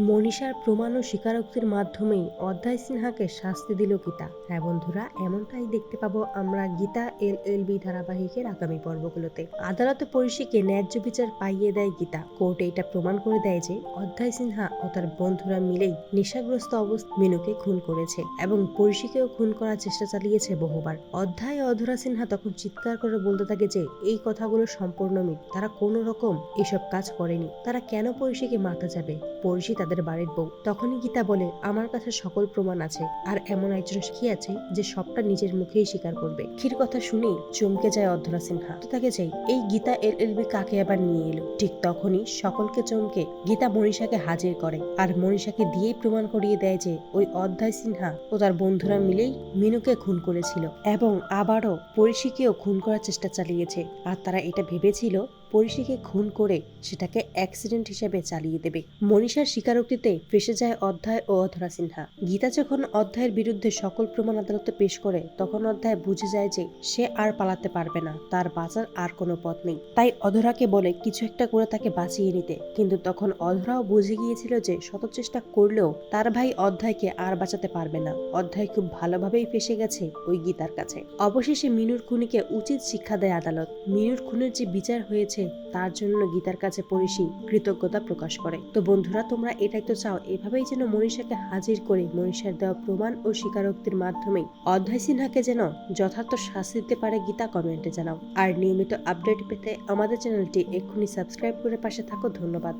মনীষার প্রমাণ ও স্বীকারোক্তির মাধ্যমেই অধ্যায় সিনহাকে শাস্তি দিল গীতা। হ্যাঁ বন্ধুরা, এমনটাই দেখতে পাবো আমরা গীতা এল এল বি ধারাবাহিকের আগামী পর্বগুলোতে। আদালতে পরিষীকে ন্যায্য বিচার পাইয়ে দেয় গীতা। কোর্টে এটা প্রমাণ করে দেয় যে অধ্যায় সিনহা ও তার বন্ধুরা মিলেই নেশাগ্রস্ত অবস্থা মিনুকে খুন করেছে এবং পরিষীকেও খুন করার চেষ্টা চালিয়েছে বহুবার। অধ্যায় অধরা সিনহা তখন চিৎকার করে বলতে থাকে যে এই কথাগুলো সম্পূর্ণ মিথ তারা কোনো রকম এসব কাজ করেনি। তারা কেন পরিষীকে মাথা যাবে? পরিষী তাদের বাড়ির বউ। তখনই গীতা বলে, আমার কাছে সকল প্রমাণ আছে, আর এমন একজন সাক্ষী আছে যে সবটা নিজের মুখেই স্বীকার করবে। ক্ষীর কথা শুনেই চমকে যায় অধরা সিনহা। তো তাকে চাই এই গীতা এল এল বি কাকে আবার নিয়ে এলো? ঠিক তখনই সকলকে চমকে গীতা মনীষাকে হাজির করে, আর মনীষাকে দিয়েই প্রমাণ করিয়ে দেয় যে ওই অধ্যায় সিনহা ও তার বন্ধুরা মিলেই মিনুকে খুন করেছিল এবং আবারও পরিষীকেও খুন করার চেষ্টা চালিয়েছে। আর তারা এটা ভেবেছিল পরিষীকে খুন করে সেটাকে অ্যাক্সিডেন্ট হিসেবে চালিয়ে দেবে। মনীষার স্বীকারোক্তিতে ফেসে যায় অধ্যায় ও অধরা সিনহা। গীতা যখন অধ্যায়ের বিরুদ্ধে সকল প্রমাণ আদালতে পেশ করে, তখন অধ্যায় বুঝে যায় যে সে আর পালাতে পারবে না, তার বাঁচার আর কোনো পথ নেই। তাই অধরাকে বলে কিছু একটা করে তাকে বাঁচিয়ে নিতে। কিন্তু তখন অধরাও বুঝে গিয়েছিল যে শত চেষ্টা করলেও তার ভাই অধ্যায়কে আর বাঁচাতে পারবে না। অধ্যায় খুব ভালোভাবেই ফেসে গেছে ওই গীতার কাছে। অবশেষে মিনুর খুনিকে উচিত শিক্ষা দেয় আদালত। মিনুর খুনের যে বিচার হয়েছে তার জন্য গীতার কাছে পরিষি কৃতজ্ঞতা প্রকাশ করে। তো বন্ধুরা, তোমরা এটাই তো চাও, এভাবেই যেন মনীষাকে হাজির করে মনীষার দেওয়া প্রমাণ ও স্বীকারোক্তির মাধ্যমে। অধ্যায় সিনহাকে যেন যথার্থ শাস্তি দিতে পারে গীতা কমেন্টে জানাও। আর নিয়মিত আপডেট পেতে আমাদের চ্যানেলটি এক্ষুনি সাবস্ক্রাইব করে পাশে থাকো। ধন্যবাদ।